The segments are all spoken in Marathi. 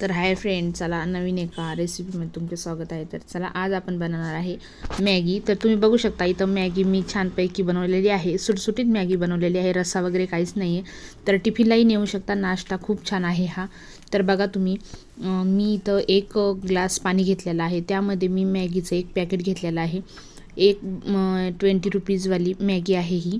तर हाय फ्रेंड चला नवीन एका रेसिपीमध्ये तुमचे स्वागत आहे. तर चला आज आपण बनवणार आहे मॅगी. तर तुम्ही बघू शकता इथं मॅगी मी छानपैकी बनवलेली आहे. सुटसुटीत मॅगी बनवलेली आहे रस्सा वगैरे काहीच नाही आहे तर टिफिनलाही नेऊ शकता नाश्ता खूप छान आहे हा. तर बघा तुम्ही मी इथं एक ग्लास पाणी घेतलेलं आहे. त्यामध्ये मी मॅगीचं एक पॅकेट घेतलेलं आहे. एक ट्वेंटी रुपीजवाली मॅगी आहे ही.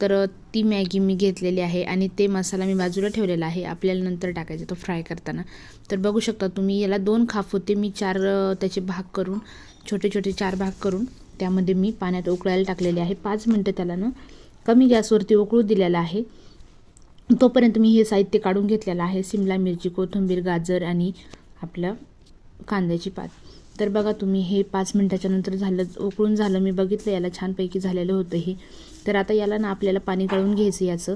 तर ती मॅगी मी घेतलेली आहे आणि ते मसाला मी बाजूला ठेवलेला आहे. आपल्याला नंतर टाकायचा तो फ्राय करताना. तर बघू शकता तुम्ही याला दोन खाफ होते. मी चार त्याचे भाग करून छोटे छोटे चार भाग करून त्यामध्ये मी पाण्यात उकळायला टाकलेले आहे. पाच मिनटं त्याला ना कमी गॅसवरती उकळू दिलेलं आहे. तोपर्यंत मी हे साहित्य काढून घेतलेलं आहे. सिमला मिरची कोथिंबीर गाजर आणि आपलं कांद्याची पात. तर बघा तुम्ही हे पाच मिनटाच्या नंतर झालं उकळून झालं. मी बघितलं याला छानपैकी झालेलं होतं हे. तर आता याला ना आपल्याला पाणी गाळून घ्यायचं याचं.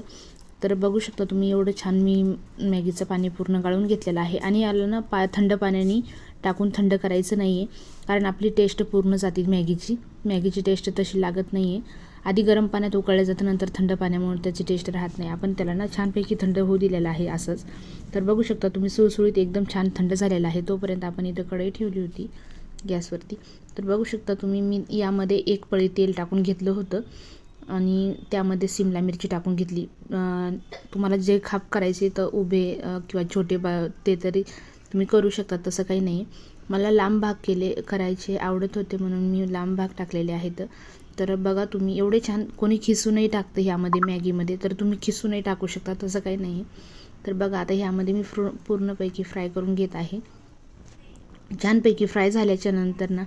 तर बघू शकता तुम्ही एवढं छान मी मॅगीचं पाणी पूर्ण गाळून घेतलेलं आहे. आणि याला ना पा थंड पाण्याने टाकून थंड करायचं नाही आहे कारण आपली टेस्ट पूर्ण जाते मॅगीची. मॅगीची टेस्ट तशी लागत नाही आहे आधी गरम पाण्यात उकळलं जातं नंतर थंड पाण्यामुळे त्याची टेस्ट राहत नाही. आपण त्याला ना छानपैकी थंड होऊ दिलेलं आहे असंच. तर बघू शकता तुम्ही सुळसुळीत एकदम छान थंड झालेला आहे. तोपर्यंत आपण इथं कढई ठेवली होती गॅसवरती. तर बघू शकता तुम्ही मी यामध्ये एक पळी तेल टाकून घेतलं होतं. आणि त्यामध्ये सिमला मिरची टाकून घेतली. तुम्हाला जे खाप करायचे तर उभे किंवा छोटे बा ते तरी तुम्ही करू शकता तसं काही नाही. मला लांब भाग केले करायचे आवडत होते म्हणून मी लांब भाग टाकलेले आहेत. तर बघा तुम्ही एवढे छान कोणी खिसूनही टाकतं ह्यामध्ये मॅगीमध्ये तर तुम्ही खिसूनही टाकू शकता तसं काही नाही. तर बघा आता ह्यामध्ये मी फ्रू पूर्णपैकी फ्राय करून घेत आहे. छानपैकी फ्राय झाल्याच्यानंतर ना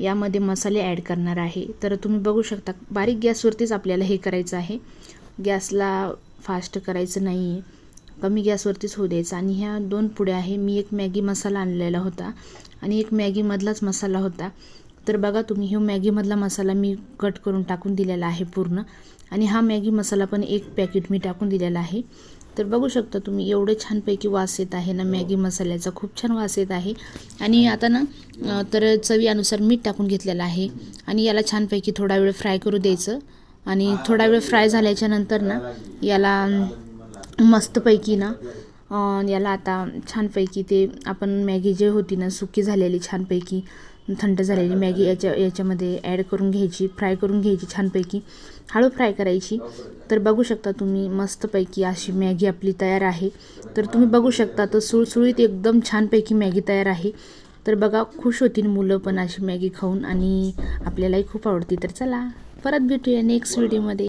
यामध्ये मसाले ॲड करणार आहे. तर तुम्ही बघू शकता बारीक गॅसवरतीच आपल्याला हे करायचं आहे. गॅसला फास्ट करायचं नाही आहे कमी गॅसवरतीच होऊ द्यायचं. आणि ह्या दोन पुड्या आहे. मी एक मॅगी मसाला आणलेला होता. आणि एक मॅगीमधलाच मसाला होता. तर बघा तुम्ही हे मॅगीमधला मसाला मी कट करून टाकून दिलेला आहे पूर्ण. आणि हा मॅगी मसाला पण एक पॅकेट मी टाकून दिलेला आहे. तर बघू शकता तुम्ही एवढं छानपैकी वास येत आहे ना मॅगी मसाल्याचा. खूप छान वास येत आहे. आणि आता ना तर चवीनुसार मीठ टाकून घेतलेलं आहे. आणि याला छानपैकी थोडा वेळ फ्राय करू द्यायचं. आणि थोडा वेळ फ्राय झाल्याच्यानंतर ना याला मस्तपैकी ना याला आता छानपैकी ते आपण मॅगी जे होती ना सुकी झालेली छानपैकी थंड झालेली मॅगी याच्या याच्यामध्ये ॲड करून घ्यायची फ्राय करून घ्यायची छानपैकी. हळू फ्राय करायची. तर बघू शकता तुम्ही मस्तपैकी अशी मॅगी आपली तयार आहे. तर तुम्ही बघू शकता तर सुळसुळीत एकदम छानपैकी मॅगी तयार आहे. तर बघा खुश होतील मुलं पण अशी मॅगी खाऊन आणि आपल्यालाही खूप आवडती. तर चला परत भेटूया नेक्स्ट व्हिडिओमध्ये